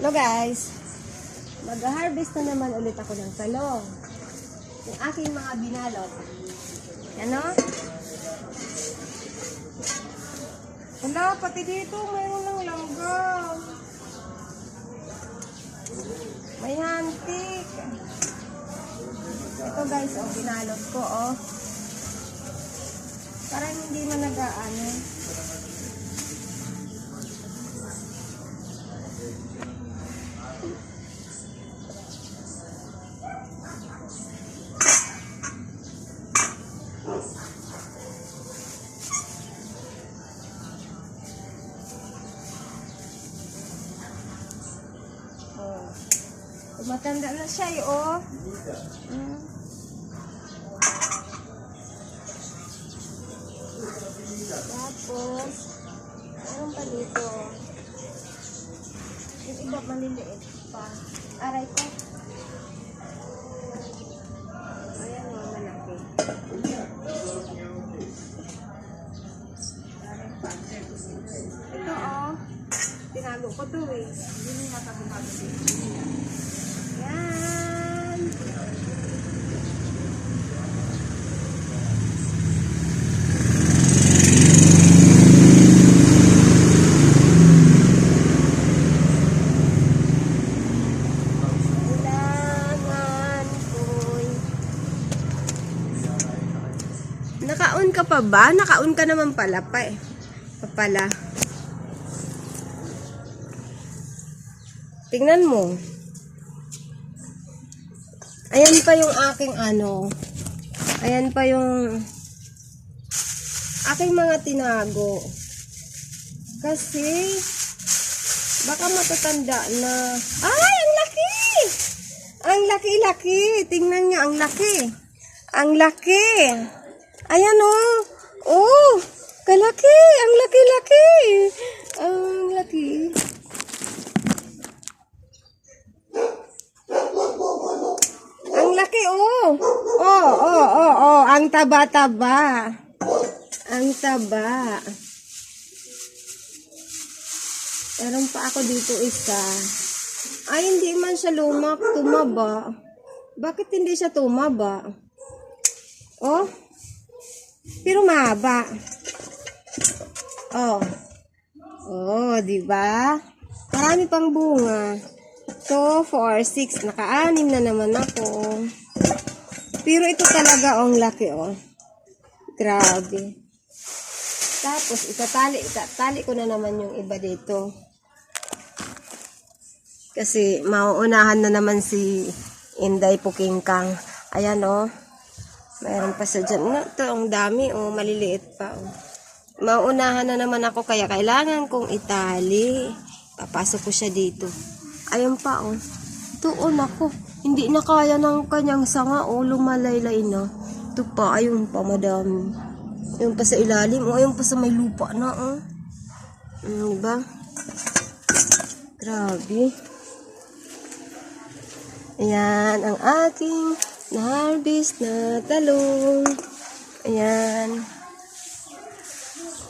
Hello guys, mag-harvest na naman ulit ako ng talong. Yung aking mga binalot. Ano? Wala, pati dito mayroon ng langgam. May hantik. Ito guys, oh, binalot ko, oh. Parang hindi man nag-ano. Tumatanda na siya, eh, oh. Mm. Tapos, meron pa dito. Yung iba maliliit pa. Aray ko. Ayan o, malaki. Ito o. Tinago ko to eh. Hindi mo yata bumago Nakaon ka pa ba? Nakaon ka naman pala pa eh. Papala. Tingnan mo. Ayan pa yung aking ano. Ayan pa yung aking mga tinago. Kasi baka matatanda na. Ay, ang laki! Ang laki-laki. Tingnan niyo, ang laki. Ang laki. Ayan oh. Oh, kalaki. Ang laki-laki. Ang laki. Ang laki, oh. Oh, oh, oh, oh. Ang taba-taba. Ang taba. Meron pa ako dito isa. Ay, hindi man siya lumak. Tumaba. Bakit hindi siya tumaba? Oh. Pero mahaba. Oh. Oh, di ba? Marami pang bunga. 2, 4, 6. Naka-anim na naman ako. Pero ito talaga ang laki, oh. Grabe. Tapos, itatali, itatali ko na naman yung iba dito. Kasi, mauunahan na naman si Inday Pukingkang. Ayan, oh. Mayroon pa sa dyan. No, ito, ang dami, oh. Maliliit pa, oh. Mauunahan na naman ako, kaya kailangan kong itali. Papasok ko siya dito. Ayun pa, oh. Tuon ako. Hindi na kaya ng kanyang sanga, oh. Lumalaylay na. Ito pa, ayun pa, madami. Ayun pa sa ilalim, oh. Ayun pa sa may lupa na, oh. Mm, diba? Grabe. Ayan, ang aking na-harvest na talong. Ayan.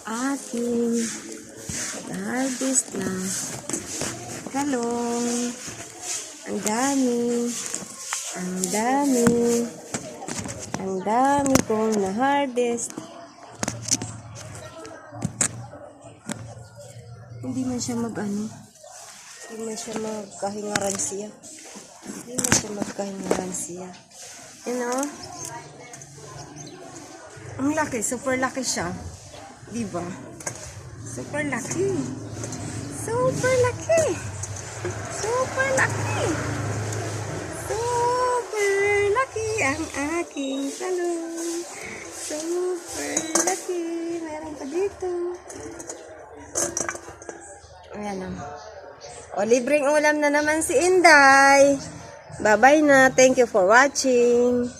Aking na-harvest na talong. Ang dami. Ang dami. Ang dami kong na-harvest. Hindi man siya mag-ano. Hindi man siya magkahingaran siya. Hindi man siya magkahingaran siya. You know? Ang laki. Super laki siya. Diba? Super laki. Super laki. Super laki. Super laki ang aking talong. Super laki. Meron pa dito. Ayan o. O, libreng ulam na naman si Inday. Bye-bye na. Thank you for watching.